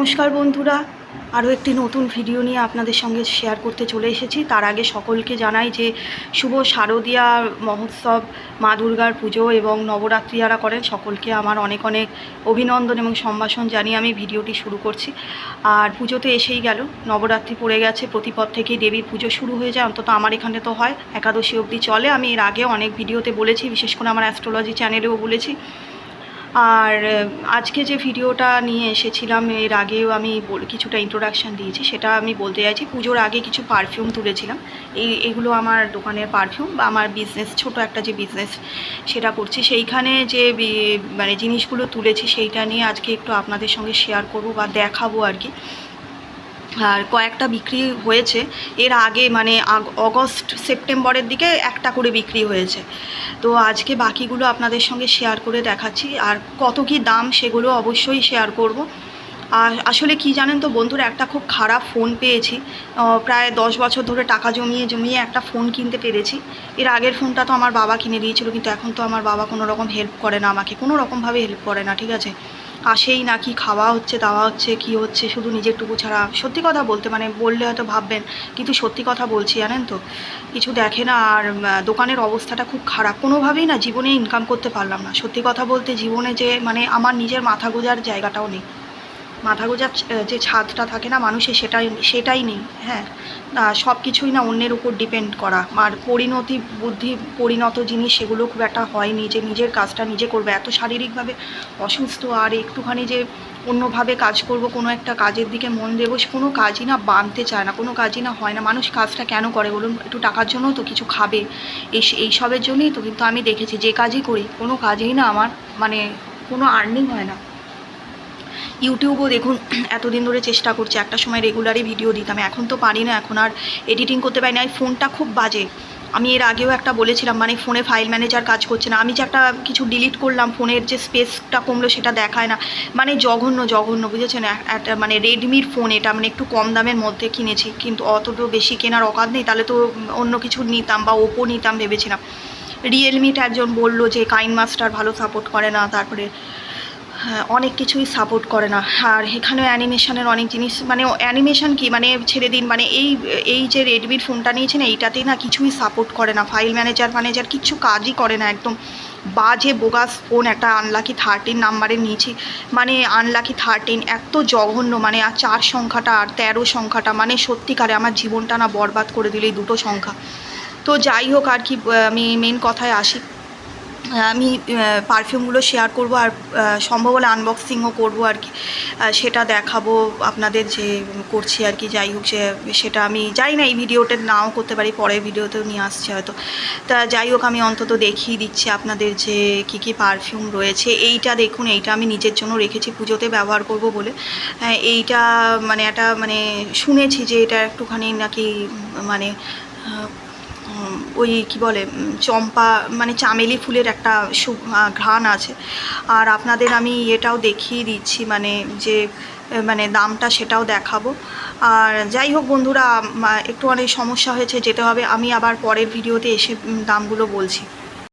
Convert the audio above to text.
নমস্কার বন্ধুরা, আরও একটি নতুন ভিডিও নিয়ে আপনাদের সঙ্গে শেয়ার করতে চলে এসেছি। তার আগে সকলকে জানাই যে শুভ শারদীয়া মহোৎসব, মা দুর্গার পুজো এবং নবরাত্রি যারা করেন, সকলকে আমার অনেক অনেক অভিনন্দন এবং সম্ভাষণ জানিয়ে আমি ভিডিওটি শুরু করছি। আর পুজো তো এসেই গেল, নবরাত্রি পড়ে গেছে, প্রতিপদ থেকেই দেবীর পুজো শুরু হয়ে যায়, অন্তত আমার এখানে তো হয়, একাদশী অবধি চলে। আমি এর আগে অনেক ভিডিওতে বলেছি, বিশেষ করে আমার অ্যাস্ট্রোলজি চ্যানেলেও বলেছি। আর আজকে যে ভিডিওটা নিয়ে এসেছিলাম, এর আগেও আমি কিছুটা ইন্ট্রোডাকশান দিয়েছি, সেটা আমি বলতে চাইছি, পুজোর আগে কিছু পারফিউম তুলেছিলাম। এই, এগুলো আমার দোকানের পারফিউম বা আমার বিজনেস ছোট একটা যে বিজনেস সেটা করছি। সেইখানে যে মানে জিনিসগুলো তুলেছি, সেইটা নিয়ে আজকে একটু আপনাদের সঙ্গে শেয়ার করব বা দেখাবো আর কি। আর কয়েকটা বিক্রি হয়েছে। এর আগে মানে অগস্ট, সেপ্টেম্বরের দিকে একটা করে বিক্রি হয়েছে। তো আজকে বাকিগুলো আপনাদের সঙ্গে শেয়ার করে দেখাচ্ছি। আর কত কি দাম সেগুলো অবশ্যই শেয়ার করব। আর আসলে কি জানেন তো বন্ধুরা, একটা খুব খারাপ ফোন পেয়েছি। প্রায় দশ বছর ধরে টাকা জমিয়ে জমিয়ে একটা ফোন কিনতে পেরেছি। এর আগের ফোনটা তো আমার বাবা কিনে দিয়েছিল, কিন্তু এখন তো আমার বাবা কোনো রকম হেল্প করে না আমাকে, কোনো রকমভাবে হেল্প করে না, ঠিক আছে? আসেই না কি খাওয়া হচ্ছে, দাওয়া হচ্ছে, কি হচ্ছে, শুধু নিজের টুকু ছাড়া। সত্যি কথা বলতে মানে বললে হয়তো ভাববেন, কিন্তু সত্যি কথা বলছি, জানেন তো? কিছু দেখে না, আর দোকানের অবস্থাটা খুব খারাপ। কোনোভাবেই না জীবনে ইনকাম করতে পারলাম না। সত্যি কথা বলতে, জীবনে যে মানে আমার নিজের মাথা গোজার জায়গাটাও নেই। মাথা গোজার যে ছাদটা থাকে না মানুষের, সেটাই সেটাই নেই হ্যাঁ। সব কিছুই না অন্যের উপর ডিপেন্ড করা। আর পরিণতি, বুদ্ধি, পরিণত জিনিস, সেগুলো খুব একটা হয়নি যে নিজের কাজটা নিজে করবে। এত শারীরিকভাবে অসুস্থ, আর একটুখানি যে অন্যভাবে কাজ করব, কোনো একটা কাজের দিকে মন দেবো কোনো কাজই না বানতে চায় না, কোনো কাজই না হয় না। মানুষ কাজটা কেন করে বলুন? একটু টাকার জন্য তো কিছু খাবে। এই এইসবের জন্যই তো কিন্তু আমি দেখেছি, যে কাজই করি, কোনো কাজেই না আমার মানে কোনো আর্নিং হয় না। ইউটিউবও দেখুন, এতদিন ধরে চেষ্টা করছি, একটা সময় রেগুলারই ভিডিও দিতাম, এখন তো পারি না, এখন আর এডিটিং করতে পারি না। ফোনটা খুব বাজে। আমি এর আগেও একটা বলেছিলাম মানে ফোনে ফাইল ম্যানেজার কাজ করছে না। আমি যে একটা কিছু ডিলিট করলাম, ফোনের যে স্পেসটা কমলো সেটা দেখায় না। মানে জঘন্য জঘন্য, বুঝেছেন? একটা মানে রেডমির ফোন এটা মানে একটু কম দামের মধ্যে কিনেছি, কিন্তু অতটা বেশি কেনার অকাত নেই। তাহলে তো অন্য কিছু নিতাম বা ওপো নিতাম, ভেবেছিলাম। রিয়েলমিটা একজন বলল যে, কাইন মাস্টার ভালো সাপোর্ট করে না, তারপরে অনেক কিছুই সাপোর্ট করে না। আর এখানেও অ্যানিমেশনের অনেক জিনিস মানে অ্যানিমেশন কি? মানে ছেড়ে দিন মানে এই এই যে রেডমির ফোনটা নিয়েছেন, এইটাতেই না কিছুই সাপোর্ট করে না। ফাইল ম্যানেজার ম্যানেজার কিছু কাজই করে না একদম। বাজে বোগাস ফোন একটা আনলাকি থার্টিন নাম্বারে নিয়েছি। মানে আনলাকি থার্টিন এত জঘন্য মানে আর চার সংখ্যাটা আর তেরো সংখ্যাটা মানে সত্যিকারে আমার জীবনটা না বরবাদ করে দিল এই দুটো সংখ্যা। তো যাই হোক আর কি আমি মেন কথায় আসি। আমি পারফিউমগুলো শেয়ার করব আর সম্ভব হলে আনবক্সিংও করব আর কি। সেটা দেখাবো আপনাদের যে করছি আর কি যাই হোক সে সেটা আমি জানি না এই ভিডিওতে নাও করতে পারি পরের ভিডিওতেও নিয়ে আসছে হয়তো। তা যাই হোক আমি অন্তত দেখিয়ে দিচ্ছি আপনাদের যে কী কী পারফিউম রয়েছে। এইটা দেখুন এইটা আমি নিজের জন্য রেখেছি পুজোতে ব্যবহার করব বলে। হ্যাঁ, এইটা মানে একটা মানে শুনেছি যে এটা একটুখানি নাকি মানে ওই কি বলে চম্পা মানে চামেলি ফুলের একটা সু ঘ্রাণ আছে। আর আপনাদের আমি এটাও দেখিয়ে দিচ্ছি মানে যে মানে দামটা সেটাও দেখাবো। আর যাই হোক বন্ধুরা একটু অনেক সমস্যা হয়েছে, যেতে হবে। আমি আবার পরের ভিডিওতে এসে দামগুলো বলছি।